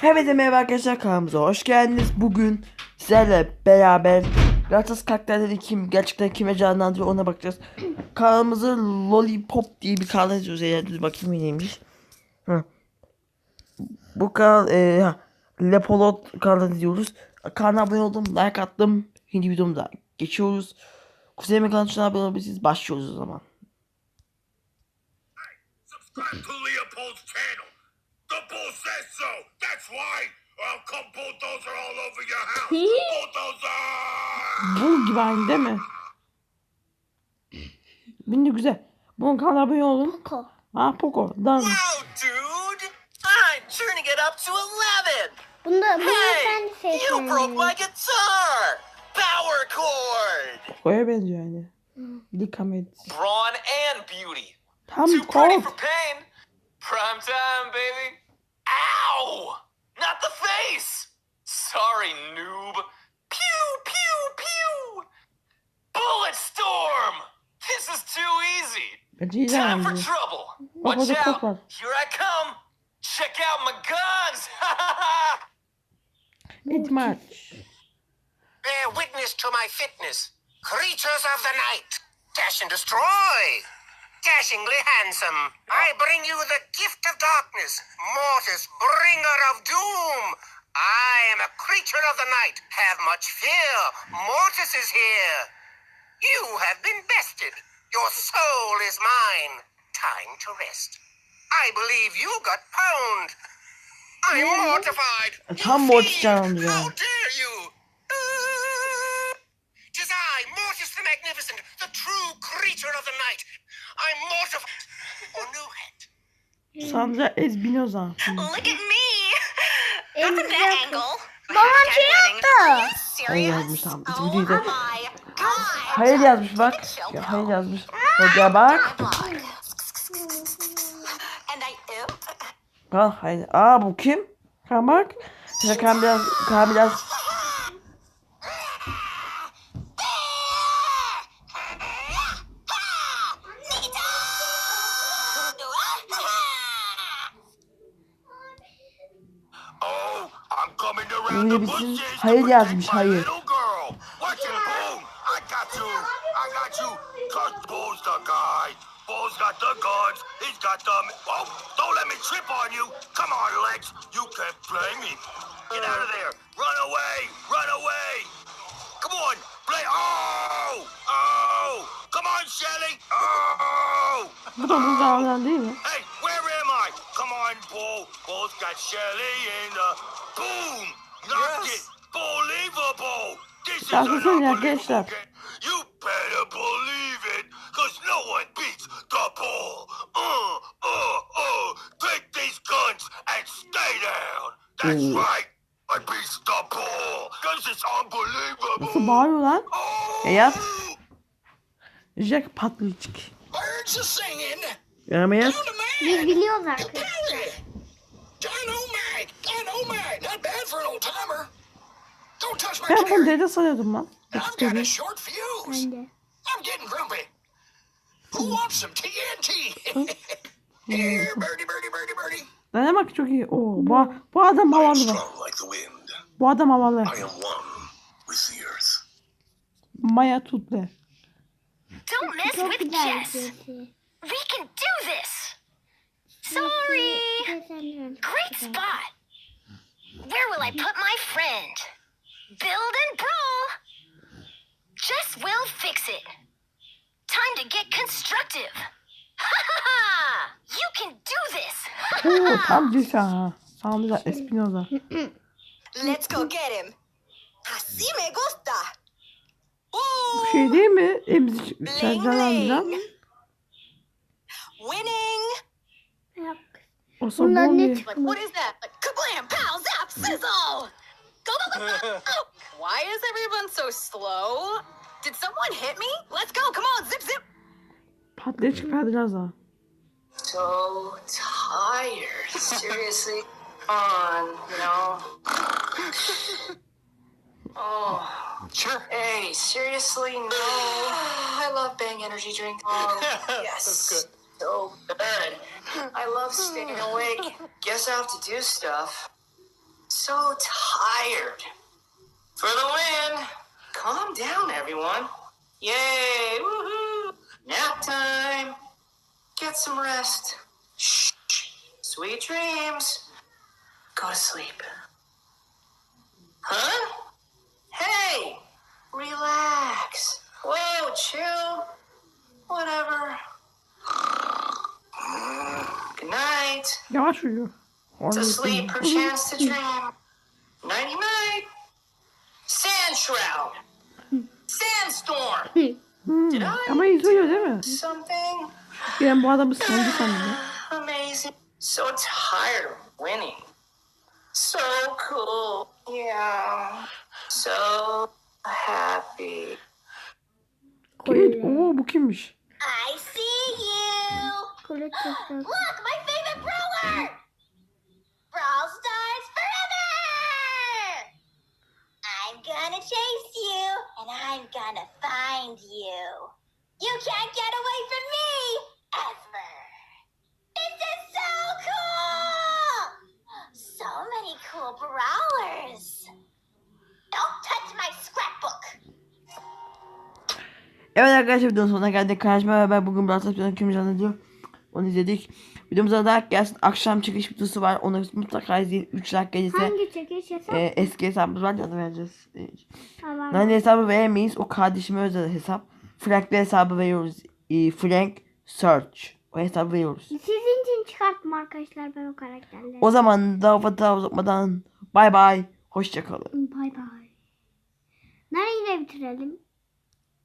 Hepinize merhaba arkadaşlar kanalımıza hoş geldiniz. Bugün sizlerle beraber Galatasaray karakterleri kim gerçekten kime canlandırıyor ona bakacağız. Kanalımızı Lollipop diye bir kanal yazıyoruz. Eğer bakayım neymiş. Hı. Bu kanal e, ha, Lepolot kanalı diyoruz. Kanala abone oldum, like attım. Hindi videomda geçiyoruz. Kuzey Mekanı'na abone olabilirsiniz. Başlıyoruz o zaman. Subscribe to Leopold's channel. The bull says so. That's why. I'll come bulldozer all over your house. bulldozer! Bu gibi aynı değil mi? Bindi güzel. Bunun kanalına abone olun. Poco. Ha Poco. Done. Wow, dude! I'm turning it up to 11! Bunda bunu sen Hey! You broke my guitar! Power chord! Poco'ya benziyor yani. Dikkat et. Brawn and beauty. Tam Too pretty for pain. Prime time, baby. Ow! Not the face! Sorry, noob. Pew, pew, pew! Bullet storm! This is too easy. Bence iyi Time for trouble. Watch out. Here I come. Check out my guns. It much. Bear witness to my fitness. Creatures of the night. Dash and destroy. Dashingly handsome. I bring you the gift of darkness. Mortis, bringer of doom. I am a creature of the night. Have much fear. Mortis is here. You have been bested. Your soul is mine. Time to rest. I believe you got pwned. I'm mortified. E, Tam Mortis Fiend, canlandırıyor. How dare you? Uh, Tis I, Mortis the Magnificent, the true creature of the night. I'm mortified. Or new head. Sandra Espinoza. Look at me. Not from Elinize that yakın. angle. Babam şey yaptı. Hayır yazmış tamam. Oh my god. Hayır yazmış bak. Ya, hayır yazmış. Hoca bak. I imp. Al hayır. Aa bu kim? Kan bak. Kan biraz, kan biraz. Bitsin. bushes to Hayır yazmış, hayır. I got the guns. He's got the... Oh, don't let me trip on you. Come on, Lex. You can't play me. Get out of there. Run away. Run away. Come on. Play. Oh. Oh. Come on, Shelly. Oh. Bu da değil mi? Hey, where am I? Come on, Bull. Bull's got Shelly in the boom. Yes. Believable. This is unbelievable arkadaşlar. You better believe it, cause no one beats the bull. Uh, uh, uh. Take these guns and stay down. That's right. I beats the bull. Cause it's unbelievable. Nasıl bağırıyor lan? Oh. Yap. Jack Patlıcık. Birds are singing. Yarama yaz. Biz biliyoruz arkadaşlar. Dynamite. Dynamite. Not bad for an old timer. Don't touch my Ben bunu dede sanıyordum lan. I've got a Dedi. short fuse. Ben de. I'm getting grumpy. Who wants some TNT? Here, birdie, birdie, birdie, birdie. Dede bak çok iyi. Oo, bu, bu adam havalı bak. Bu adam havalı. Maya Tutle. Don't mess with Jess. sesi. We can do this. Sorry. Great spot. Where will I put my friend? Build and brawl. Jess will fix it. Time to get constructive. Ha ha ha! You can do this. Oo, tam Dilşah ha. Sandra Espinoza. Let's go get him. Así me gusta. Bu şey değil mi? Emzi şarkılandıran. Winning. Yok. O Bunlar sabun ne çıkmış? What is that? Like kablam, pow, zap, sizzle. Go, go, go, go. Why is everyone so slow? Did someone hit me? Let's go. Come on, zip, zip. Patlaya çıkar biraz daha. so tired. Seriously, on, you know. Oh, Sure. hey, seriously, no. I love Bang Energy Drink. Oh, yes. That's good. So good. I love staying awake. Guess I have to do stuff. So tired. For the win. Calm down, everyone. Yay! Woohoo! Nap time. Get some rest. Shh. Sweet dreams. Go to sleep. Huh? Hey! Relax. Whoa, chill. Whatever. Good night. Yavaş uyuyor. To sleep, perchance to dream. Nighty night. Sand shroud. Sandstorm. Hmm. Did I Ama izliyor değil mi? something Ben bu adamı sandı sandım. amazing? So tired of winning. So cool. Yeah. So happy. Evet. Oo bu kimmiş? I see you. Look, my favorite brawler! Chase you, and I'm gonna find you. You can't get away from me, ever. This is so cool! So many cool brawlers. Don't touch my scrapbook. Evet arkadaşlar videonun sonuna geldik. Karşıma beraber bugün Brawl Stars videonun kim canlanıyor? Onu izledik. Videomuza da gelsin. Akşam çıkış videosu var. Onu mutlaka izleyin. 3 like gelirse Hangi çekiş hesap? e, eski hesabımız var onu vereceğiz. E, Tamam. Nane hesabı veremeyiz. O kardeşime özel hesap. Frank'le hesabı veriyoruz. E, Frank Search. O hesabı veriyoruz. Sizin için çıkarttım arkadaşlar ben o karakterleri. O zaman daha fazla uzatmadan bay bay. Hoşçakalın. Bay bay. Nereyle bitirelim?